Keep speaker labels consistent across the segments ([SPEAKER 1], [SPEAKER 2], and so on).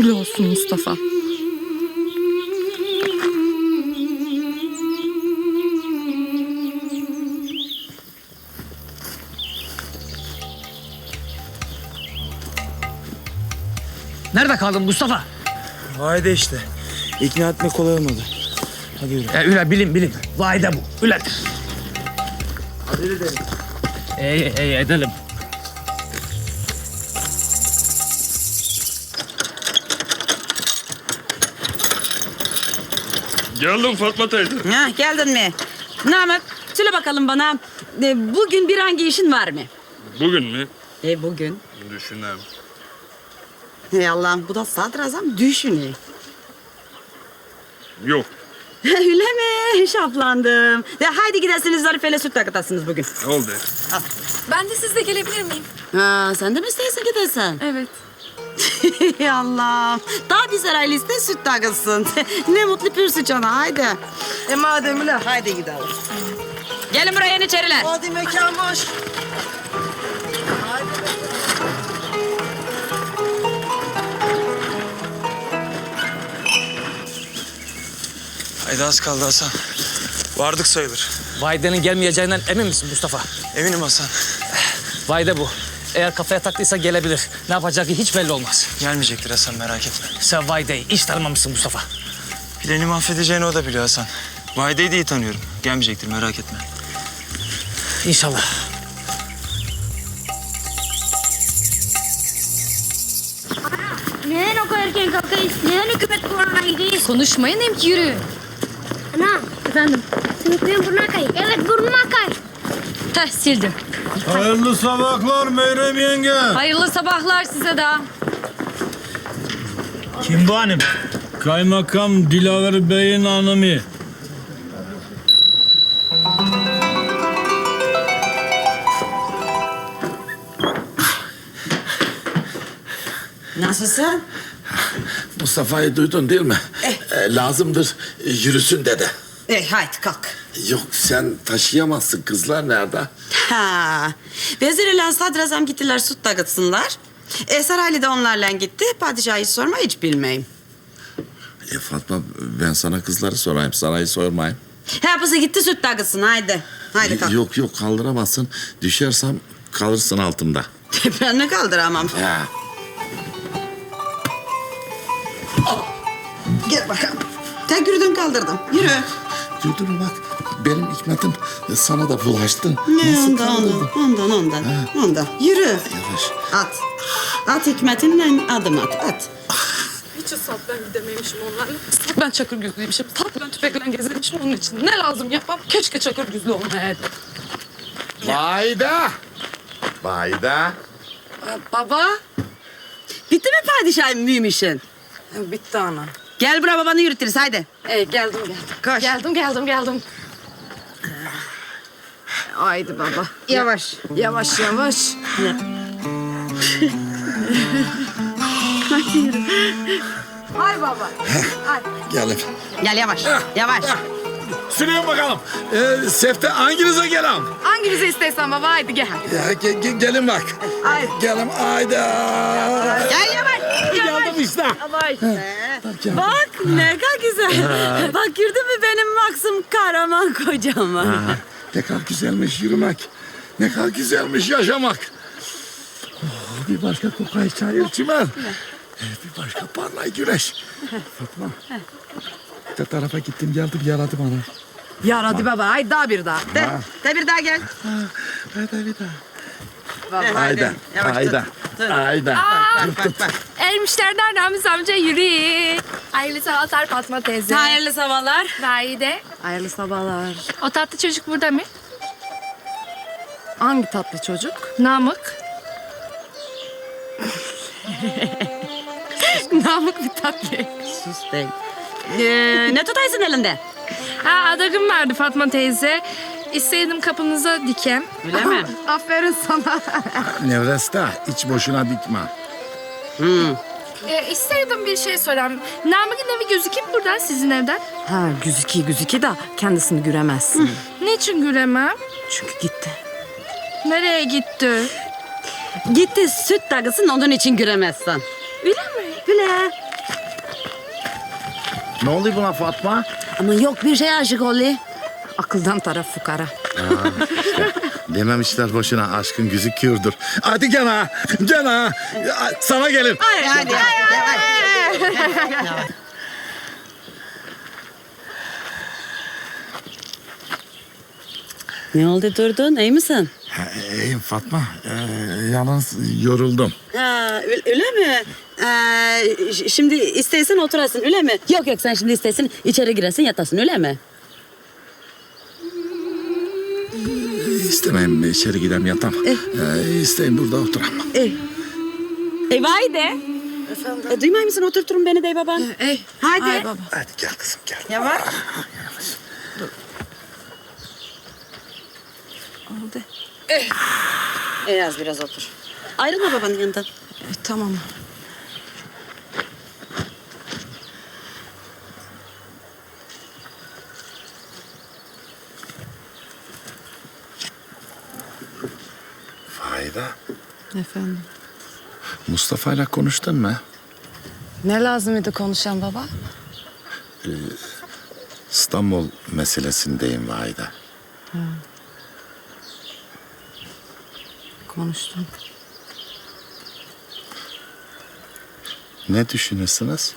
[SPEAKER 1] Öyle olsun Mustafa.
[SPEAKER 2] Nerede kaldın Mustafa?
[SPEAKER 3] Haydi işte. İkna etmek kolay olmadı. Hadi yürü.
[SPEAKER 2] E, üle bilim bilim. Vayda bu. Üledir.
[SPEAKER 3] Hadi gidelim.
[SPEAKER 2] İyi iyi edelim.
[SPEAKER 4] Geldim Fatma teyze.
[SPEAKER 5] Ha, geldin mi? Namık söyle bakalım bana e, bugün bir hangi işin var mı?
[SPEAKER 4] Bugün mü?
[SPEAKER 5] E bugün.
[SPEAKER 4] Düşüneyim.
[SPEAKER 5] Hey Allah'ım bu da sadrazam düşünüyor.
[SPEAKER 4] Yok.
[SPEAKER 5] Öyle mi? Şaplandım. E, haydi gidersiniz Zarife'yle süt takıtasınız bugün.
[SPEAKER 4] Oldu.
[SPEAKER 1] Ben de sizle gelebilir miyim?
[SPEAKER 5] Ha, sen de mi istersen gidersen?
[SPEAKER 1] Evet.
[SPEAKER 5] Allah'ım. Daha bir saraylı iste süt takılsın. ne mutlu pürsü cana haydi.
[SPEAKER 6] E madem öyle haydi gidelim.
[SPEAKER 5] Gelin buraya yeniçeriler.
[SPEAKER 6] Hadi mekan boş.
[SPEAKER 3] Haydi az kaldı Hasan. Vardık sayılır.
[SPEAKER 2] Vayde'nin gelmeyeceğinden emin misin Mustafa?
[SPEAKER 3] Eminim Hasan.
[SPEAKER 2] Vayde bu. Eğer kafaya taktıysa gelebilir. Ne yapacağı hiç belli olmaz.
[SPEAKER 3] Gelmeyecektir Hasan merak etme.
[SPEAKER 2] Sen Vayde'yi hiç tanımamışsın Mustafa.
[SPEAKER 3] Planı mahvedeceğini o da biliyor Hasan. Vahide'yi de iyi tanıyorum. Gelmeyecektir merak etme.
[SPEAKER 2] İnşallah.
[SPEAKER 7] Neden o kadar erken kalkayız? Neden hükümet kuruluna gidiyoruz?
[SPEAKER 1] Konuşmayın hem ki yürü.
[SPEAKER 7] Ana. Efendim? Sınıfın burnuna kayık. Evet burnuma kay.
[SPEAKER 1] Teh sildim.
[SPEAKER 8] Hayırlı sabahlar Meyrem yenge.
[SPEAKER 1] Hayırlı sabahlar size de.
[SPEAKER 8] Kim bu hanım? Kaymakam Dilaver Bey'in hanımı.
[SPEAKER 5] Nasılsın?
[SPEAKER 9] Mustafa'yı duydun değil mi? E, lazımdır e, yürüsün dedi.
[SPEAKER 5] E haydi kalk.
[SPEAKER 9] Yok sen taşıyamazsın kızlar nerede?
[SPEAKER 5] Ha. Vezir ile sadrazam gittiler süt takıtsınlar. E saraylı da onlarla gitti. Padişahı sorma hiç bilmeyim.
[SPEAKER 9] E, Fatma ben sana kızları sorayım sarayı sormayayım.
[SPEAKER 5] Hepsi gitti süt takıtsın haydi. Haydi kalk.
[SPEAKER 9] Yok yok kaldıramazsın. Düşersem kalırsın altımda.
[SPEAKER 5] ben mi kaldıramam?
[SPEAKER 9] Ya.
[SPEAKER 5] Gel bakalım. Tek yürüdün kaldırdım. Yürü.
[SPEAKER 9] Güldürme bak benim hikmetim e, sana da bulaştı.
[SPEAKER 5] Ne
[SPEAKER 9] Nasıl
[SPEAKER 5] ondan,
[SPEAKER 9] kaldırdın?
[SPEAKER 5] ondan, ondan, ondan. Yürü.
[SPEAKER 9] Yavaş.
[SPEAKER 5] At. At hikmetinle adım at. At.
[SPEAKER 1] Hiç sat ben gidememişim onlarla. Sat ben çakır gözlüymüşüm. Sat ben tüfekle gezermişim onun için. Ne lazım yapmam? Keşke çakır gözlü olmayaydı.
[SPEAKER 9] Vayda. Vayda.
[SPEAKER 1] Baba.
[SPEAKER 5] Bitti mi padişahım mühim
[SPEAKER 6] Bitti ana.
[SPEAKER 5] Gel buraya babanı yürütürüz haydi.
[SPEAKER 1] Ey geldim geldim.
[SPEAKER 5] Koş.
[SPEAKER 1] Geldim geldim geldim.
[SPEAKER 6] Haydi baba.
[SPEAKER 5] Yavaş.
[SPEAKER 6] Yavaş yavaş. Hay baba.
[SPEAKER 9] Gelin.
[SPEAKER 5] Gel yavaş. Yavaş.
[SPEAKER 9] Süreyim bakalım. Ee, Sefte hanginize gelem?
[SPEAKER 1] Hangimize istersen baba haydi gel.
[SPEAKER 9] Ya, ge- ge- gelin bak.
[SPEAKER 5] Ay.
[SPEAKER 9] Gelin ayda.
[SPEAKER 5] Gel yavaş. Yavaş.
[SPEAKER 9] Geldim işte.
[SPEAKER 5] Bak ne kadar güzel. Bak gördün mü benim Maksım kahraman kocama.
[SPEAKER 9] Ne kadar güzelmiş yürümek. Ne kadar güzelmiş yaşamak. Oh, bir başka kokay çayır çimen. Ee, Bir başka parlay güneş. Fatma. Bir tarafa gittim geldim yaradı bana.
[SPEAKER 6] Yaradı baba. Haydi daha bir daha.
[SPEAKER 5] De, de bir daha gel.
[SPEAKER 9] Hayda bir daha.
[SPEAKER 5] Baba,
[SPEAKER 9] Hayda. Hayda.
[SPEAKER 5] Dur.
[SPEAKER 9] Hayda.
[SPEAKER 5] Bak bak bak.
[SPEAKER 10] Elmişlerden Ramiz amca yürü. Hayırlı sabahlar Fatma teyze.
[SPEAKER 5] Hayırlı sabahlar.
[SPEAKER 10] Naide.
[SPEAKER 6] Hayırlı sabahlar.
[SPEAKER 10] O tatlı çocuk burada mı?
[SPEAKER 6] Hangi tatlı çocuk?
[SPEAKER 10] Namık. Namık bir tatlı.
[SPEAKER 5] Sus be. Ee, ne tutaysın elinde?
[SPEAKER 10] Ha adagım vardı Fatma teyze. İsteydim kapınıza dikem.
[SPEAKER 5] Öyle mi?
[SPEAKER 6] Aferin sana.
[SPEAKER 9] Nevresta hiç boşuna dikme.
[SPEAKER 10] E, istedim bir şey sorayım. Namık'ın evi gözüküyor mu buradan sizin evden?
[SPEAKER 6] ha güziki güziki da kendisini göremezsin.
[SPEAKER 10] Niçin göremem?
[SPEAKER 6] Çünkü gitti.
[SPEAKER 10] Nereye gitti?
[SPEAKER 5] Gitti süt takısın onun için göremezsin.
[SPEAKER 10] Öyle mi?
[SPEAKER 5] Güle.
[SPEAKER 9] Ne oluyor buna Fatma?
[SPEAKER 6] Ama yok bir şey aşık Oli. Akıldan taraf fukara.
[SPEAKER 9] Dememişler boşuna aşkın gözüküyordur. Hadi gel ha, gel ha. Sana gelin.
[SPEAKER 5] Hadi. Ne oldu durdun? İyi misin?
[SPEAKER 9] İyiyim Fatma. Ee, yalnız yoruldum.
[SPEAKER 5] Ha, öyle, öyle mi? Ee, ş- şimdi istersen oturasın öyle mi? Yok yok sen şimdi istersen içeri giresin yatasın öyle mi?
[SPEAKER 9] İstemeyim içeri gidem yatam. Ee, isteyim burada oturam.
[SPEAKER 5] E vay de. E, duymay mısın oturturun beni de baba.
[SPEAKER 6] Ey.
[SPEAKER 5] Hadi.
[SPEAKER 6] Ay baba.
[SPEAKER 9] Hadi gel kızım gel.
[SPEAKER 5] Yavaş.
[SPEAKER 6] Oldu.
[SPEAKER 5] E az biraz otur. Ayrılma babanın yanından.
[SPEAKER 6] E, tamam.
[SPEAKER 9] Fayda.
[SPEAKER 6] Efendim.
[SPEAKER 9] Mustafa ile konuştun mu?
[SPEAKER 6] Ne lazım idi konuşan baba?
[SPEAKER 9] İstanbul meselesindeyim Vahide.
[SPEAKER 6] Konuştum.
[SPEAKER 9] Ne düşünürsünüz?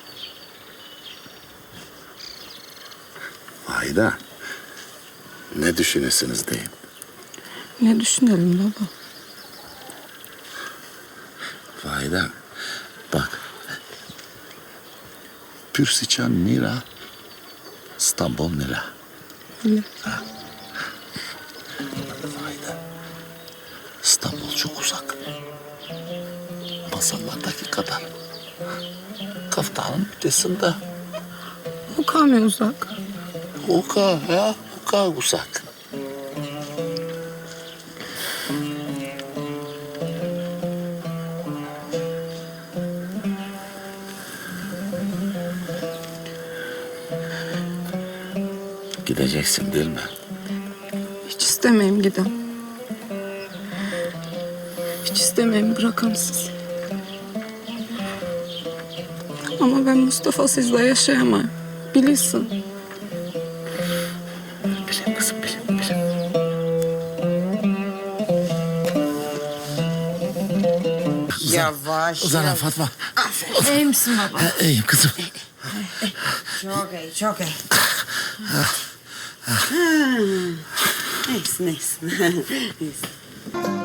[SPEAKER 9] Vahide. Ne düşünürsünüz diyeyim.
[SPEAKER 6] Ne düşünelim baba?
[SPEAKER 9] Vahide. Bak. Nira. İstanbul Nira. Ha. Vahide. İstanbul çok uzak. Masallardaki kadar. Kaftanın ötesinde.
[SPEAKER 6] O kami uzak.
[SPEAKER 9] O kadar ya. O kadar uzak. Gideceksin değil mi?
[SPEAKER 6] Hiç istemeyim gidem. Hiç istemeyim bırakam sizi. Ama ben Mustafa sizle yaşayamam. Bilirsin.
[SPEAKER 9] Bilin kızım bilin bilin.
[SPEAKER 5] Yavaş.
[SPEAKER 9] Uzan Fatma.
[SPEAKER 6] İyi misin baba?
[SPEAKER 9] İyiyim kızım.
[SPEAKER 5] Çok iyi, çok iyi. Neyse, neyse. neyse.